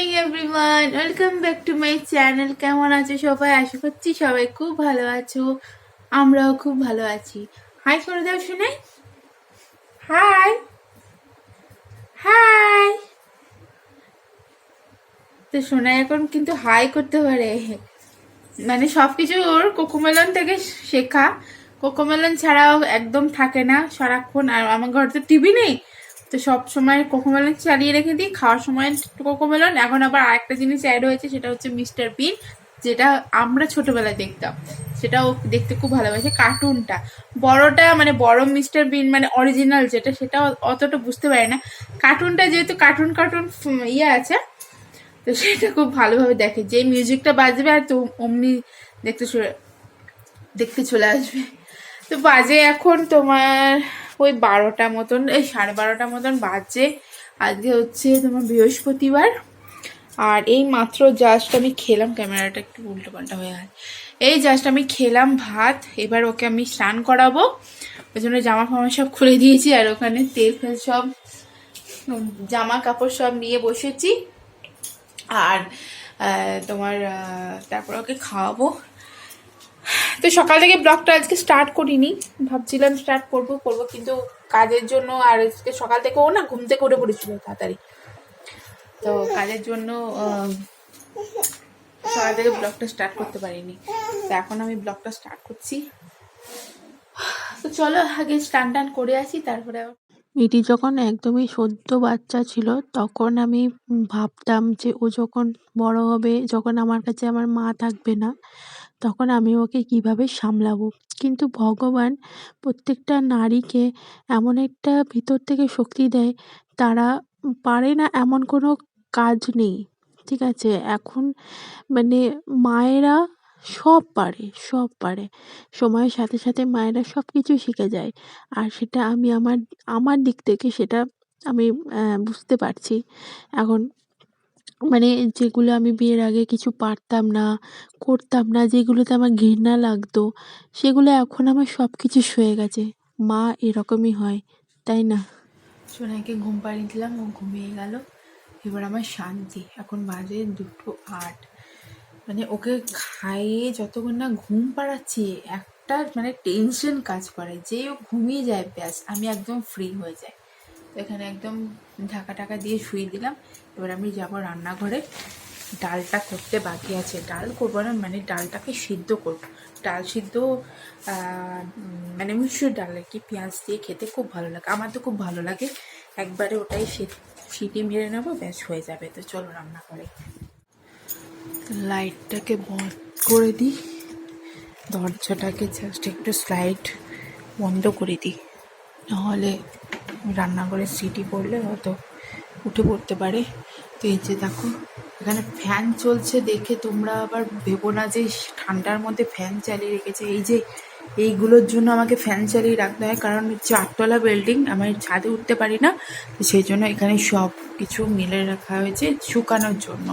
Morning everyone welcome back to my channel কেমন আছো সবাই? আশা করছি সবাই খুব ভালো আছো। আমরাও খুব ভালো আছি। হাই করে দাও শুনে হাই হাই তো সোনা এখন কিন্তু হাই করতে পারে। মানে সবকিছু ওর কোকোমেলন থেকে শেখা। কোকোমেলন ছাড়াও একদম থাকে না সারাক্ষণ। আর আমার ঘরে তো টিভি নেই। তো সব সময় কোকোমেলন চালিয়ে রেখে দিই, খাওয়ার সময় কোকোমেলন। এখন আবার আরেকটা জিনিস অ্যাড হয়েছে, সেটা হচ্ছে মিস্টার বিন, যেটা আমরা ছোটবেলায় দেখতাম। সেটাও দেখতে খুব ভালোবাসে, কার্টুনটা। বড়টা মানে বড় মিস্টার বিন মানে অরিজিনাল যেটা সেটা অতটা বুঝতে পারে না। কার্টুনটা যেহেতু কার্টুন কার্টুন ইয়ে আছে, তো সেটা খুব ভালোভাবে দেখে। যে মিউজিকটা বাজবে আর তো অমনি দেখতে দেখতে চলে আসবে। তো বাজে এখন তোমার ওই বারোটা মতন, এই সাড়ে বারোটা মতন বাজে। আজকে হচ্ছে তোমার বৃহস্পতিবার। আর এই মাত্র জাস্ট আমি খেলাম, ক্যামেরাটা একটু উল্টো পাল্টা হয়ে গেল এই জাস্ট আমি খেলাম ভাত, এবার ওকে আমি স্নান করাবো। ওই জন্য জামা ফামা সব খুলে দিয়েছি, আর ওখানে তেল ফেল সব জামা কাপড় সব নিয়ে বসেছি। আর তোমার তারপর ওকে খাওয়াবো। তো সকাল থেকে ব্লগটা আজকে স্টার্ট করিনি। ভাবছিলাম স্টার্ট করব করব, কিন্তু কাজের জন্য আর আজকে সকাল থেকে ও না ঘুম থেকে উঠে পড়েছিল তাড়াতাড়ি। তো কাজের জন্য সকাল থেকে ব্লগটা স্টার্ট করতে পারিনি। তো এখন আমি ব্লগটা স্টার্ট করছি। তো চলো আগে স্টান টান করে আসি, তারপরে এটি যখন একদমই সদ্য বাচ্চা ছিল, তখন আমি ভাবতাম যে ও যখন বড় হবে, যখন আমার কাছে আমার মা থাকবে না তখন আমি ওকে কীভাবে সামলাবো? কিন্তু ভগবান প্রত্যেকটা নারীকে এমন একটা ভিতর থেকে শক্তি দেয়, তারা পারে না এমন কোনো কাজ নেই, ঠিক আছে? এখন মানে মায়েরা সব পারে সব পারে। সময়ের সাথে সাথে মায়েরা সব কিছু শিখে যায়। আর সেটা আমি আমার আমার দিক থেকে সেটা আমি বুঝতে পারছি। এখন মানে যেগুলো আমি বিয়ের আগে কিছু পারতাম না, করতাম না, যেগুলোতে আমার ঘৃণা লাগতো, সেগুলো এখন আমার সব কিছু সয়ে গেছে। মা এরকমই হয়, তাই না? সোনাকে ঘুম পাড়িয়ে দিলাম, ও ঘুমিয়ে গেল। এবার আমার শান্তি, এখন বাজে দুটো আট। মানে ওকে খাইয়ে যতক্ষণ না ঘুম পাড়াচ্ছি, একটা মানে টেনশন কাজ করে, যে ও ঘুমিয়ে যায়, ব্যাস, আমি একদম ফ্রি হয়ে যাই। তো এখানে একদম ঢাকা টাকা দিয়ে শুয়ে দিলাম। এবার আমি যাব রান্নাঘরে। ডালটা করতে বাকি আছে। ডাল করব না মানে ডালটাকে সিদ্ধ করব। ডাল সিদ্ধ মানে মিশ্র ডাল আর কি, পেঁয়াজ দিয়ে খেতে খুব ভালো লাগে। আমার তো খুব ভালো লাগে। একবারে ওটাই সিটি মেরে নেব, ব্যাস হয়ে যাবে। তো চলো রান্না করে লাইটটাকে বন্ধ করে দিই। দরজাটাকে জাস্ট একটু স্লাইড বন্ধ করে দিই। নাহলে রান্নাঘরে সিটি পড়লে হয়তো উঠে পড়তে পারে। তো এই যে দেখো, এখানে ফ্যান চলছে দেখে তোমরা আবার ভেবো না যে ঠান্ডার মধ্যে ফ্যান চালিয়ে রেখেছে। এই যে এইগুলোর জন্য আমাকে ফ্যান চালিয়ে রাখতে হয়, কারণ চারতলা বিল্ডিং, আমি ছাদে উঠতে পারি না। সেই জন্য এখানে সব কিছু মিলে রাখা হয়েছে শুকানোর জন্য।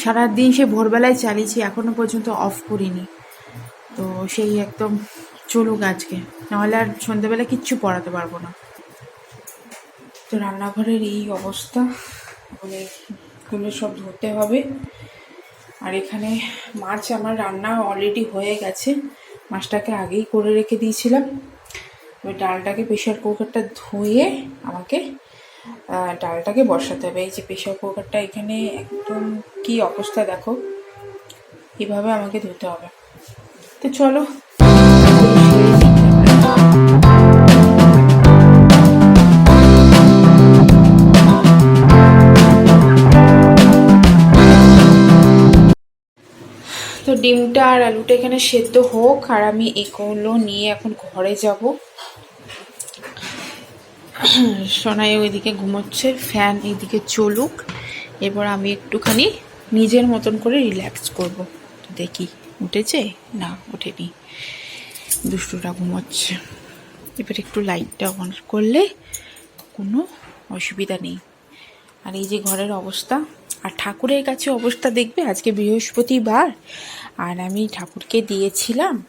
সারাদিন সে ভোরবেলায় চালিয়েছি, এখনও পর্যন্ত অফ করিনি। তো সেই একদম চলুক আজকে। নাহলে আর সন্ধ্যেবেলা কিচ্ছু পড়াতে পারব না। তো রান্নাঘরের এই অবস্থা। মানে এগুলো সব ধরতে হবে। আর এখানে মাছ আমার রান্না অলরেডি হয়ে গেছে। মাছটাকে আগেই করে রেখে দিয়েছিলাম। এবার ডালটাকে প্রেশার কুকারটা ধুয়ে আমাকে ডালটাকে বসাতে হবে। এই যে প্রেশার কুকারটা এখানে একদম কি অবস্থা দেখো। এভাবে আমাকে ধুতে হবে। তো চলো ডিমটা আর আলুটা এখানে সেদ্ধ হোক, আর আমি এগুলো নিয়ে এখন ঘরে যাব। সোনাই ওইদিকে ঘুমোচ্ছে, ফ্যান এইদিকে চলুক। এবার আমি একটুখানি নিজের মতন করে রিল্যাক্স করব। দেখি, উঠেছে? না, ওঠেনি। দুষ্টুটা ঘুমোচ্ছে। এবার একটু লাইটটা অন করলে কোনো অসুবিধা নেই। আর এই যে ঘরের অবস্থা আর ঠাকুরের কাছে অবস্থা দেখবে আজকে বৃহস্পতিবার। আর আমি ঠাকুরকে দিয়েছিলাম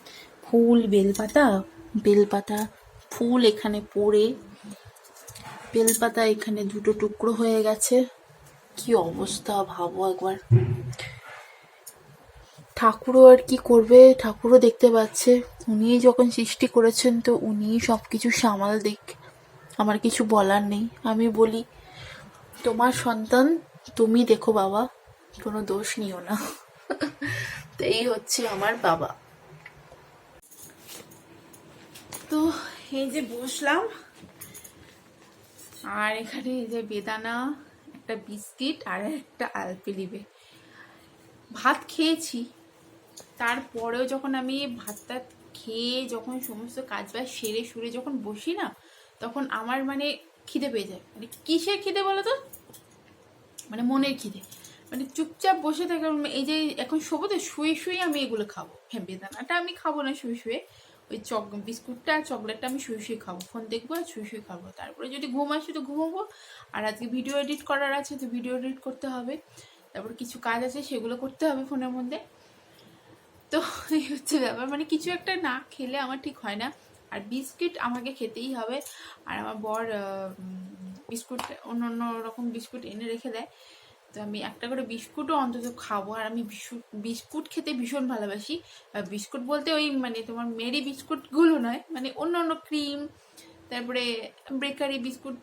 ফুল, বেলপাতা বেলপাতা ফুল এখানে পড়ে। বেলপাতা এখানে দুটো টুকরো হয়ে গেছে। কি অবস্থা ভাবো একবার। ঠাকুরও আর কি করবে, ঠাকুরও দেখতে পাচ্ছে। উনি যখন সৃষ্টি করেছেন তো উনি সব কিছু সামাল দিক। আমার কিছু বলার নেই। আমি বলি, তোমার সন্তান তুমি দেখো বাবা, কোনো দোষ নিও না। তো এই হচ্ছে আমার বাবা। তো এই যে বসলাম, আর এখানে এই যে বেদানা, একটা বিস্কিট আর একটা আলপিলিবে। ভাত খেয়েছি, তারপরেও যখন আমি ভাতটা খেয়ে যখন সমস্ত কাজ বাজ সেরে সুরে যখন বসি না, তখন আমার মানে খিদে পেয়ে যায়। মানে কিসের খিদে বলো তো? মানে মনের খিদে। মানে চুপচাপ বসে থাকার এই যে এখন শোবো তো, শুয়ে শুয়ে আমি এগুলো খাব। হ্যাঁ বেদানাটা আমি খাব না, শুয়ে শুয়ে। ওই চক, বিস্কুটটা আর চকলেটটা আমি শুয়ে শুয়ে খাব। ফোন দেখব আর শুয়ে শুয়ে খাব। তারপরে যদি ঘুম আসে তো ঘুমাবো। আর আজকে ভিডিও এডিট করার আছে তো ভিডিও এডিট করতে হবে। তারপর কিছু কাজ আছে সেগুলো করতে হবে ফোনের মধ্যে। তো এই হচ্ছে ব্যাপার। মানে কিছু একটা না খেলে আমার ঠিক হয় না। আর বিস্কিট আমাকে খেতেই হবে। আর আমার বর বিস্কুট অন্য অন্য রকম বিস্কুট এনে রেখে দেয়। তো আমি একটা করে বিস্কুটও অন্তত খাব। আর আমি বিস্কুট খেতে ভীষণ ভালোবাসি। বিস্কুট বলতে ওই মানে তোমার মেরি বিস্কুটগুলো নয় মানে অন্য অন্য ক্রিম, তারপরে বেকারি বিস্কুট,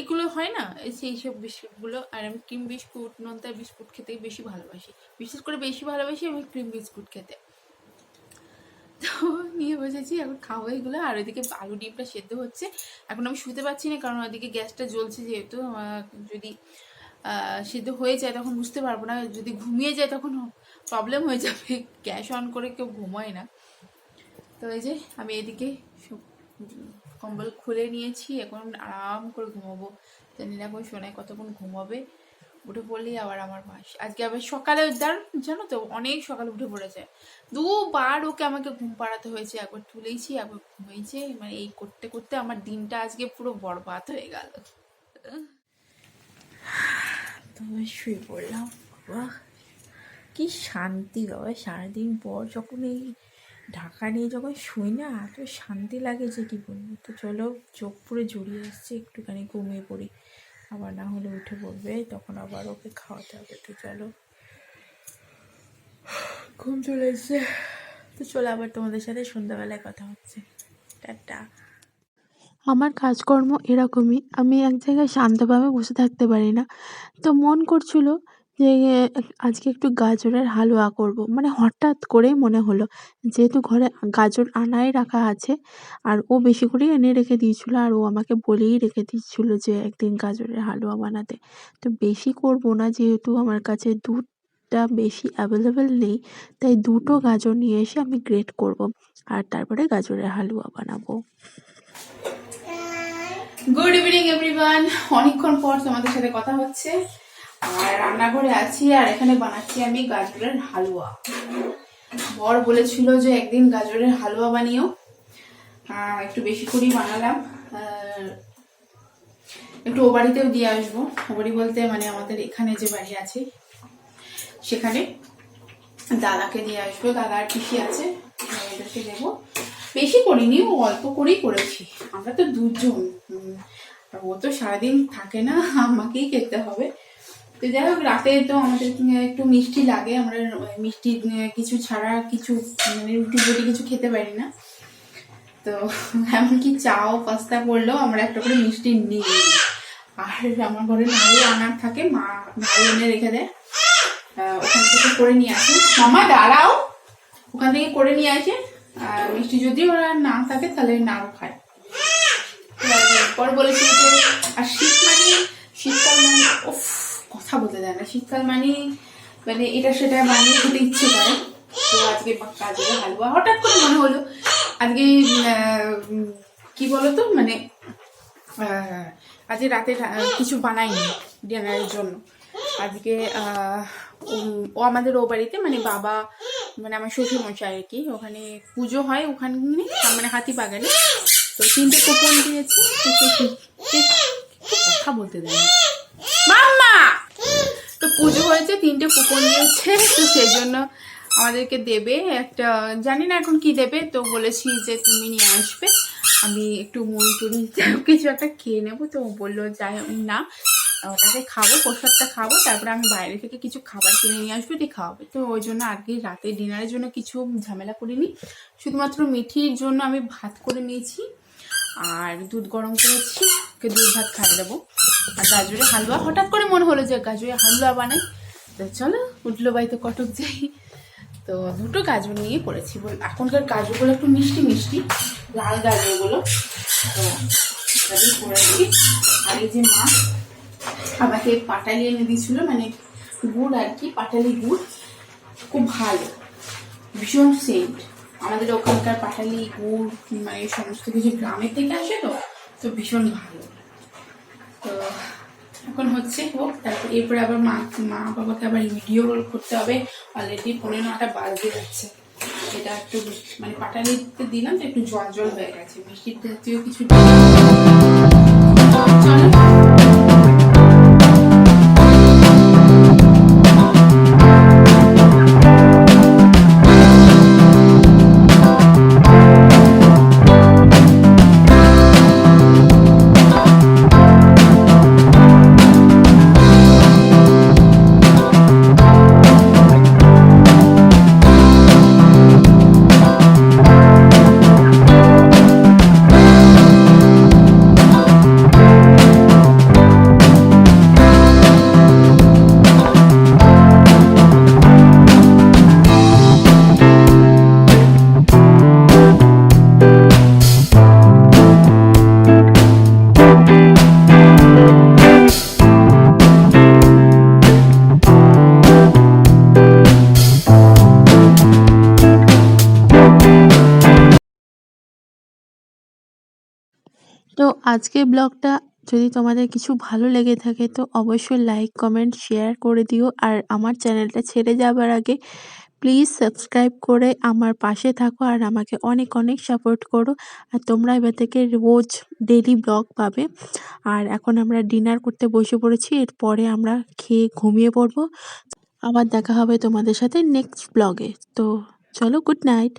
এগুলো হয় না? সেই সব বিস্কুটগুলো। আর আমি ক্রিম বিস্কুট, নোনতা বিস্কুট খেতে বেশি ভালোবাসি। বিশেষ করে বেশি ভালোবাসি আমি ক্রিম বিস্কুট খেতে। তো নিয়ে বসেছি, এখন খাব এগুলো। আর ওইদিকে আলু ডিমটা সেদ্ধ হচ্ছে। এখন আমি শুতে পারছি না, কারণ ওইদিকে গ্যাসটা জ্বলছে যেহেতু। যদি সেদ্ধ হয়ে যায় তখন বুঝতে পারব না। যদি ঘুমিয়ে যায় তখন প্রবলেম হয়ে যাবে। গ্যাস অন করে কেউ ঘুমোয় না। তো এই যে আমি এদিকে কম্বল খুলে নিয়েছি। এখন আরাম করে ঘুমাবো। জানি না এখন শোনায় কতক্ষণ ঘুমাবে। উঠে পড়লেই আবার আমার মাস আজকে আবার সকালে জান জানো তো, অনেক সকালে উঠে পড়েছে। দুবার ওকে আমাকে ঘুম পাড়াতে হয়েছে, একবার তুলেছি, একবার ঘুমিয়েছে মানে এই করতে করতে আমার দিনটা আজকে পুরো বরবাদ হয়ে গেল। তো শুয়ে পড়লাম, বাবা, কি শান্তি, বাবা, সারাদিন পর যখন এই ঢাকা নিয়ে যখন শুই না, এত শান্তি লাগে যে কি বলব? তো চলো, চোখ পুরো জড়িয়ে আসছে, একটুখানি ঘুমিয়ে পড়ি। আবার না হলে উঠে পড়বে, তখন আবার ওকে খাওয়াতে হবে। তো চলো। ঘুম চলে এসছে। তো চলো আবার তোমাদের সাথে সন্ধ্যাবেলায় কথা হচ্ছে। টাটা। আমার কাজকর্ম এরকমই। আমি এক জায়গায় শান্তভাবে বসে থাকতে পারি না। তো মন করছিল যে আজকে একটু গাজরের হালুয়া করব। মানে হঠাৎ করেই মনে হলো, যেহেতু ঘরে গাজর আনাই রাখা আছে, আর ও বেশি করেই এনে রেখে দিয়েছিলো, আর ও আমাকে বলেই রেখে দিচ্ছিল যে, একদিন গাজরের হালুয়া বানাতে। তো বেশি করব না, যেহেতু আমার কাছে দুধটা বেশি অ্যাভেলেবেল নেই, তাই দুটো গাজর নিয়ে এসে আমি গ্রেট করব, আর তারপরে গাজরের হালুয়া বানাবো। গুড ইভিনিং এভরিওয়ান অনেকক্ষণ পর তোমাদের সাথে কথা হচ্ছে। আর রান্নাঘরে আছি, আর এখানে বানাচ্ছি আমি গাজরের হালুয়া। বর বলেছিল যে একদিন গাজরের হালুয়া বানিয়েও একটু বেশি করেই বানালাম। একটু ও বাড়িতেও দিয়ে আসব। ও বাড়ি বলতে মানে আমাদের এখানে যে বাড়ি আছে, সেখানে দাদাকে দিয়ে আসব। দাদা আর পিসি আছে ওদেরকে দেবো। বেশি করিনি, ও অল্প করেই করেছি। আমরা তো দুজন। ও তো সারাদিন থাকে না, আমাকেই খেতে হবে। তো যাই হোক, রাতে তো আমাদের একটু মিষ্টি লাগে। আমরা মিষ্টি কিছু ছাড়া কিছু মানে রুটি রুটি কিছু খেতে পারি না। তো এমনকি চাও, পাস্তা করলেও আমরা একটা করে মিষ্টি নিই। আর আমার ঘরে নাড়ু আনার থাকে, মা নাড়ু এনে রেখে দেয়। ওখান থেকে করে নিয়ে আসে। মামা, দাঁড়াও। ওখান থেকে করে নিয়ে আসে। আর মিষ্টি যদি ওরা না থাকে, তাহলে নাও খায়। পর বলেছিল যে, আর শীত মানে শীতকাল মানে কথা বলতে দেয় না। শীতকাল মানে মানে এটা সেটা বানিয়ে খেতে ইচ্ছে করে। তো আজকে কাজে হালুয়া। হঠাৎ করে মনে হলো, আজকে কি বলতো? মানে আজকে রাতে কিছু বানাইনি ডিনারের জন্য। আজকে ও আমাদের ও বাড়িতে মানে বাবা মানে আমার শ্বশুর মশাই আর কি, ওখানে পুজো হয় ওখানে মানে হাতি বাগানে। তো তিনটে কুপন দিয়েছে কথা বলতে দেয় মাম্মা! পুজো হয়েছে, তিনটে কুপন দিয়েছে তো সেই জন্য আমাদেরকে দেবে একটা, জানি না এখন কি দেবে, তো বলেছি যে তুমি নিয়ে আসবে। আমি একটু মুড়ি টুড়ি কিছু একটা খেয়ে নেব, তো বলল, যাই না, ওটাকে খাব, প্রসাদটা খাব, তারপরে আমি বাইরে থেকে কিছু খাবার কিনে নিয়ে আসব দিয়ে খাওয়াবে। তো ওই জন্য আজকে রাতে ডিনারের জন্য কিছু ঝামেলা করিনি, শুধুমাত্র মিঠির জন্য আমি ভাত করে নিয়েছি, আর দুধ গরম করেছি, ওকে দুধ ভাত খাইয়ে দেবো। আর গাজরের হালুয়া, হঠাৎ করে মনে হলো যে গাজরের হালুয়া বানাই। তো চলো, উঠল বাড়িতে কটক যাই। তো দুটো গাজর নিয়ে পড়েছি বল এখনকার গাজরগুলো একটু মিষ্টি মিষ্টি, লাল গাজরগুলো। তো এই যে মা আমাকে পাটালি এনে দিয়েছিল মানে গুড় আর কি, পাটালি গুড়। খুব ভালো, ভীষণ সেন্ট। আমাদের ওখানকার পাটালি, গুড় মানে সমস্ত কিছু গ্রামের থেকে আসে তো তো ভীষণ ভালো। তো এখন হচ্ছে হোক তারপর এরপরে আবার মা মা বাবাকে আবার ভিডিও করতে হবে। অলরেডি পনেরো নটা বাজে যাচ্ছে। এটা একটু মানে পাটালিতে দিলাম, তো একটু জল জল হয়ে গেছে। মিষ্টির জাতীয় কিছু আজকের ব্লগটা যদি তোমাদের কিছু ভালো লেগে থাকে, তো অবশ্যই লাইক কমেন্ট শেয়ার করে দিও। আর আমার চ্যানেলটা ছেড়ে যাবার আগে প্লিজ সাবস্ক্রাইব করে আমার পাশে থাকো আর আমাকে অনেক অনেক সাপোর্ট করো। আর তোমরা এবার থেকে রোজ ডেলি ব্লগ পাবে। আর এখন আমরা ডিনার করতে বসে পড়েছি, এরপরে আমরা খেয়ে ঘুমিয়ে পড়ব। আবার দেখা হবে তোমাদের সাথে নেক্সট ব্লগে তো চলো গুড নাইট